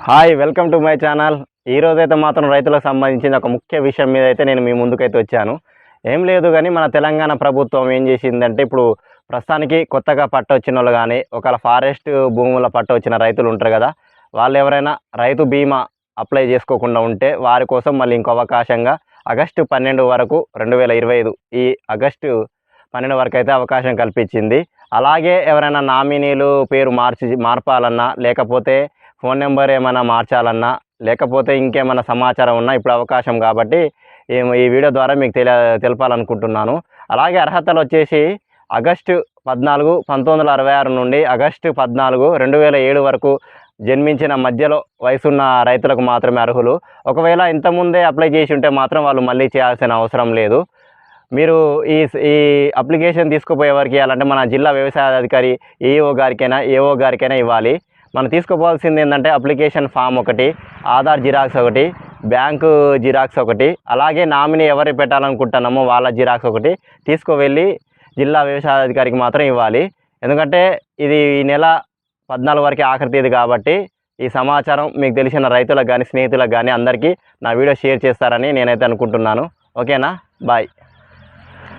Hi welcome to my channel ఈ రోజైతే మాత్రం రైతులకు సంబంధించిన ఒక ముఖ్య విషయం మీద అయితే నేను మీ ముందుకైతే వచ్చాను. ఏం లేదు కానీ మన తెలంగాణ ప్రభుత్వం ఏం చేసిందంటే ఇప్పుడు ప్రస్తుతానికి కొత్తగా పట్ట వచ్చిన వాళ్ళు కానీ ఒకవేళ ఫారెస్ట్ భూముల పట్ట వచ్చిన రైతులు ఉంటారు కదా వాళ్ళు ఎవరైనా రైతు బీమా అప్లై చేసుకోకుండా ఉంటే వారి కోసం మళ్ళీ ఇంకో అవకాశంగా ఆగస్టు పన్నెండు వరకు రెండు వేల ఇరవై ఐదు ఈ ఆగస్టు పన్నెండు వరకు అయితే అవకాశం కల్పించింది. అలాగే ఎవరైనా నామినీలు పేరు మార్చి మార్పాలన్నా లేకపోతే ఫోన్ నెంబర్ ఏమైనా మార్చాలన్నా లేకపోతే ఇంకేమైనా సమాచారం ఉన్నా ఇప్పుడు అవకాశం కాబట్టి ఈ- ఈ వీడియో ద్వారా మీకు తెలియ తెలపాలనుకుంటున్నాను. అలాగే అర్హతలు వచ్చేసి ఆగస్టు పద్నాలుగు పంతొమ్మిది వందల అరవై ఆరు నుండి ఆగస్టు పద్నాలుగు రెండు వేల ఏడు వరకు జన్మించిన మధ్యలో వయసున్న రైతులకు మాత్రమే అర్హులు. ఒకవేళ ఇంతకుముందే అప్లై చేసి ఉంటే మాత్రం వాళ్ళు మళ్ళీ చేయాల్సిన అవసరం లేదు. మీరు ఈ ఈ అప్లికేషన్ తీసుకుపోయే వారికి ఇవ్వాలంటే మన జిల్లా వ్యవసాయ అధికారి ఏఓ గారికైనా ఏఓ గారికైనా ఇవ్వాలి. మనం తీసుకోవాల్సింది ఏంటంటే అప్లికేషన్ ఫామ్ ఒకటి ఆధార్ జిరాక్స్ ఒకటి బ్యాంకు జిరాక్స్ ఒకటి అలాగే నామినీ ఎవరు పెట్టాలనుకుంటున్నామో వాళ్ళ జిరాక్స్ ఒకటి తీసుకువెళ్ళి జిల్లా వ్యవసాయ అధికారికి మాత్రం ఇవ్వాలి. ఎందుకంటే ఇది ఈ నెల పద్నాలుగు వరకు ఆఖరి తేదీ కాబట్టి ఈ సమాచారం మీకు తెలిసిన రైతులకు కానీ స్నేహితులకు కానీ అందరికీ నా వీడియో షేర్ చేస్తారని నేనైతే అనుకుంటున్నాను. ఓకేనా? బాయ్.